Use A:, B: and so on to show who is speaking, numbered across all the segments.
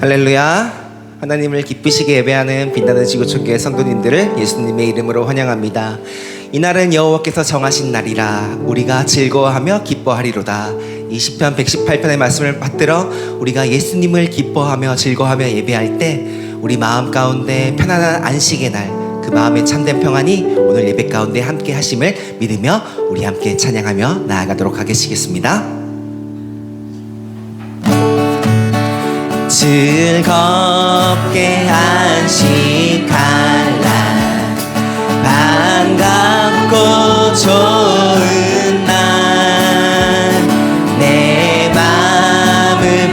A: 할렐루야. 하나님을 기쁘시게 예배하는 빛나는 지구촌교회 성도님들을 예수님의 이름으로 환영합니다. 이날은 여호와께서 정하신 날이라 우리가 즐거워하며 기뻐하리로다. 이 시편 118편의 말씀을 받들어 우리가 예수님을 기뻐하며 즐거워하며 예배할 때 우리 마음 가운데 편안한 안식의 날 그 마음의 참된 평안이 오늘 예배 가운데 함께 하심을 믿으며 우리 함께 찬양하며 나아가도록 하겠습니다. 즐겁게 안식할 날 반갑고 좋은 날. 내 맘을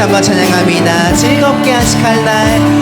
A: 한번 찬양합니다. 즐겁게 안식할 날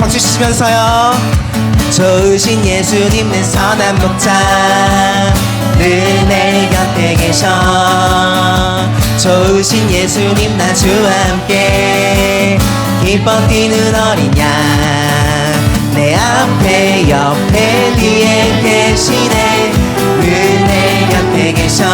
A: 박수 치시면서요. 좋으신 예수님 내 선한 목자 늘 내 곁에 계셔. 좋으신 예수님 나 주와 함께. 기뻐 뛰는 어린 양내 앞에 옆에 뒤에 계시네. 늘 내 곁에 계셔.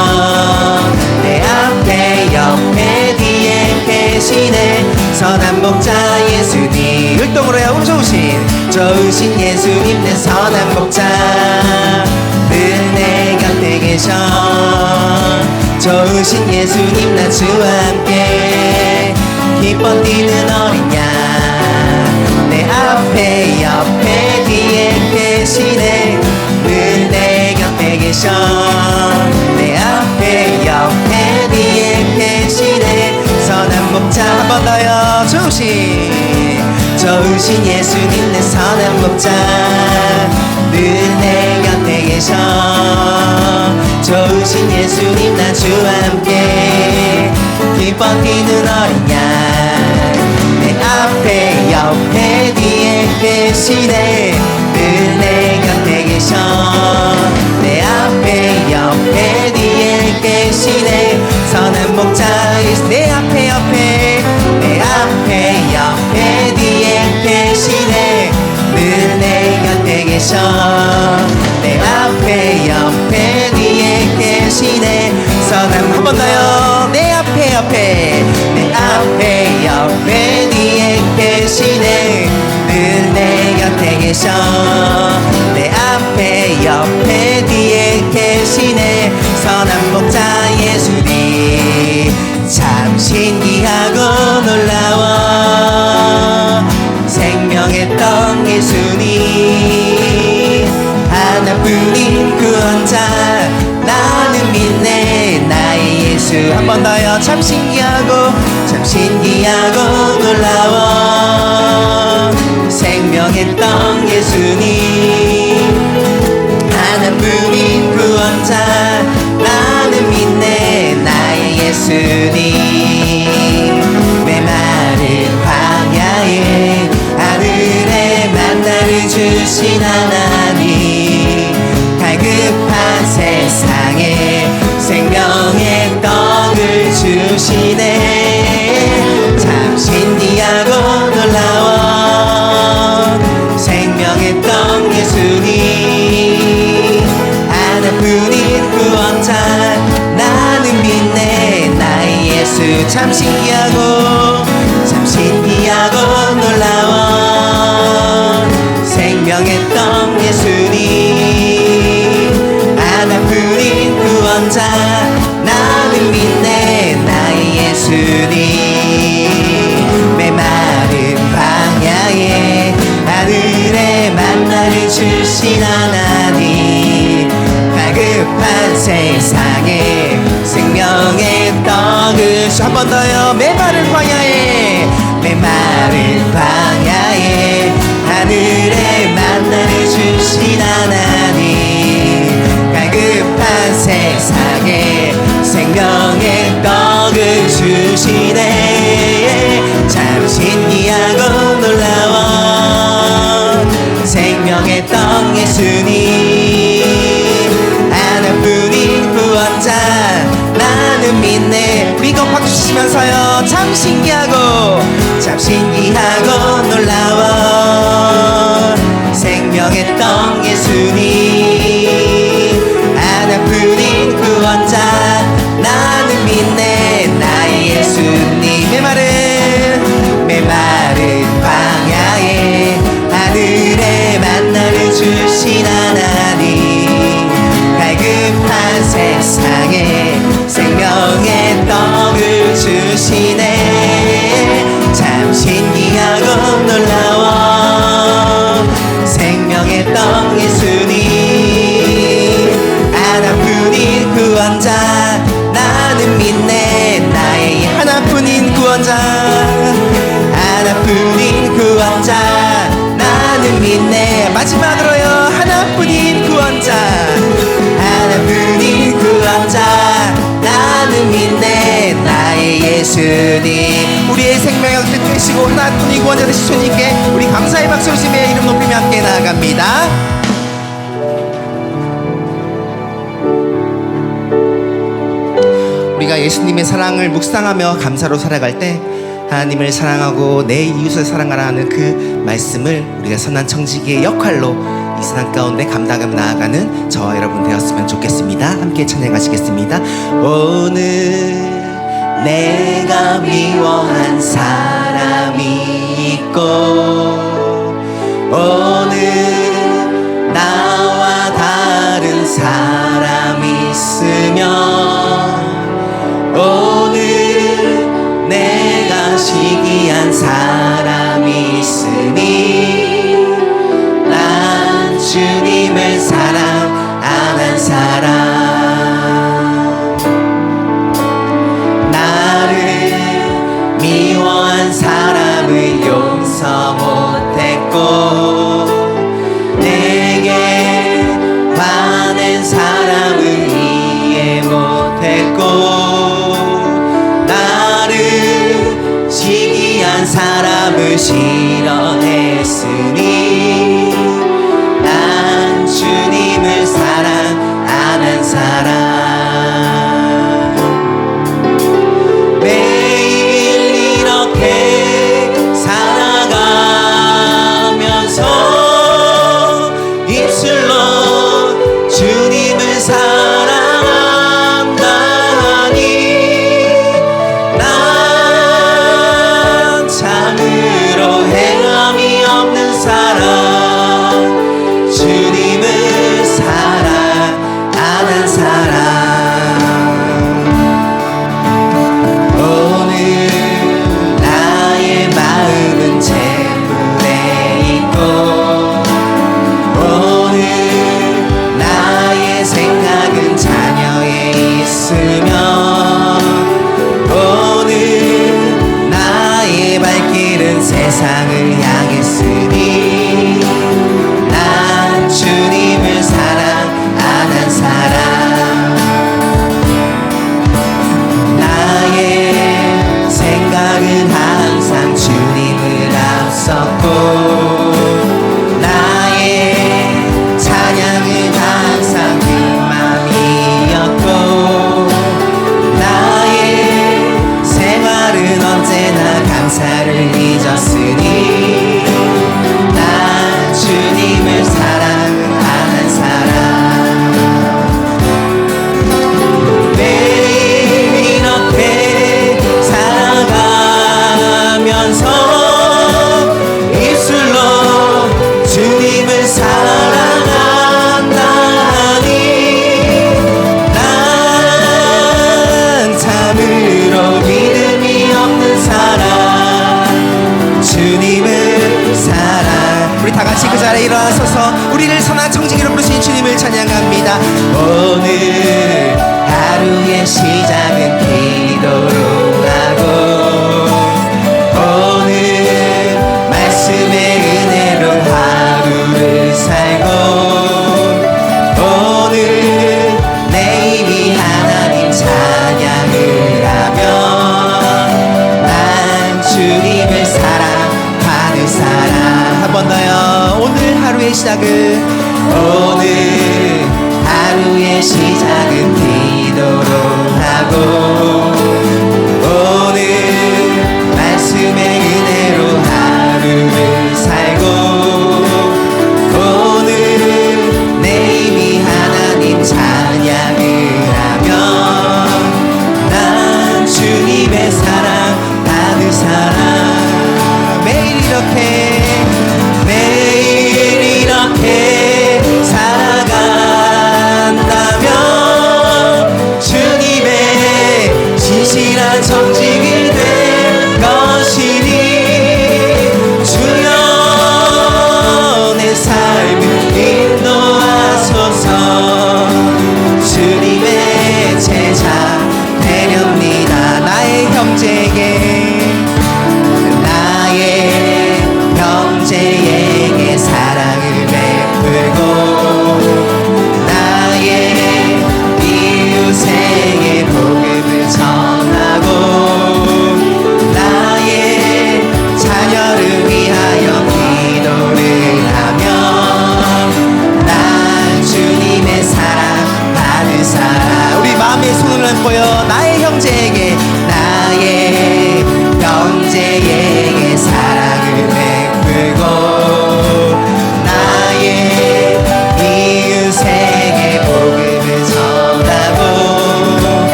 A: 내 앞에 옆에 뒤에 계시네 선한 목자 예수님. 율동으로야 우리 좋으신. 좋으신 예수님 내 선한 목자. 늘 내 곁에 계셔. 좋으신 예수님 나 주와 함께. 기뻐 뛰는 어린 양내 앞에 목자 한 번 더요 좋으신 좋으신 예수님 내 선한 목자. 늘 내 곁에 계셔. 좋으신 예수님 나 주와 함께. 기뻐 뛰는 어린 양내 앞에 옆에 뒤에 계시네 내 앞에 옆에 뒤에 계시네. 선한 한번 더요. 내 앞에 옆에 내 앞에 옆에 뒤에 계시네. 늘 내 곁에 계셔. 내 앞에 옆에 뒤에 계시네. 선한 목자 예수님 참 신기하고 놀라워 더요. 참 신기하고 참 신기하고 놀라워. 생명의 떡 예수 예수 참 신기하고 참 신기하고 놀라워. 생명의 떡 예수님 하나뿐인 구원자 나는 믿네 나의 예수님. 메마른 광야에 하늘에 만나를 주신 하나님. 갈급한 세상에 생명의 떡 을한번 더요. 메마른 광야에 메마른 광야에 하늘에 만나를 주신 하나님. 갈급한 세상에 생명의 떡을 주시네. 참 신기하고 이거 박수 치시면서요. 참 신기하고 참 신기하고 놀라워 예수님 우리의 생명의 어떤 되시고 하나뿐인 구원자 되신 주님께 우리 감사의 박수로 주님의 이름 높이며 함께 나아갑니다. 우리가 예수님의 사랑을 묵상하며 감사로 살아갈 때 하나님을 사랑하고 내 이웃을 사랑하라는 그 말씀을 우리가 선한 청지기의 역할로 이 세상 가운데 감당하며 나아가는 저와 여러분 되었으면 좋겠습니다. 함께 찬양하시겠습니다. 오늘 내가 미워한 사람이 있고 오늘 못했고 나를 시기한 사람을 싫어했으니 세상을 향했으니 주님 오늘 하루의 시작은 기도로 하고 오늘 말씀의 은혜로 하루를 살고 오늘 내 입이 하나님 찬양을 하며 난 주님을 사랑하는 사람. 한 번 더요. 오늘 하루의 시작은 시작은 기
B: she